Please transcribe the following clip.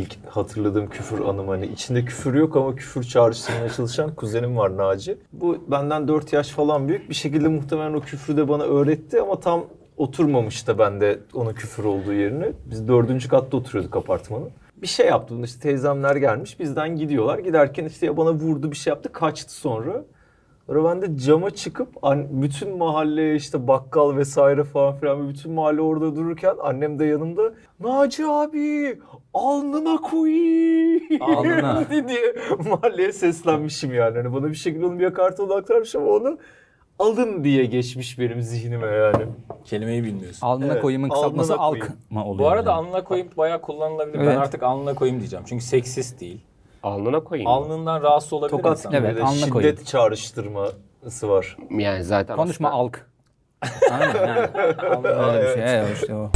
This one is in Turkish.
İlk hatırladığım küfür anım hani içinde küfür yok ama küfür çağrıştırmaya çalışan kuzenim var Naci. Bu benden 4 yaş falan büyük bir şekilde muhtemelen o küfrü de bana öğretti ama tam oturmamış da bende onun küfür olduğu yerine. Biz dördüncü katta oturuyorduk apartmanın. Bir şey yaptı bunu işte teyzemler gelmiş bizden gidiyorlar. Giderken işte ya bana vurdu bir şey yaptı kaçtı sonra. Sonra ben de cama çıkıp bütün mahalle işte bakkal vesaire falan filan bütün mahalle orada dururken annem de yanımda Naci abi alnına koy Alnına. diye mahalleye seslenmişim yani. Hani bana bir şekilde onu bir olarak aktarmış ama onu alın diye geçmiş benim zihnime yani. Kelimeyi bilmiyorsun. Alnına Evet, koyayımın kısaltması alk mı oluyor? Bu arada yani? alnına koyup bayağı kullanılabilir. Ben Evet. artık alnına koyayım diyeceğim. Çünkü seksist değil. Alnına koyayım. Alnından rahatsız olabilir Tokat insan. gibi Evet, de alnına şiddet koyayım. çağrıştırması var. Yani zaten Konuşma aslında- alk. Aynen yani. Alnına- Öyle bir şey. Evet, işte o.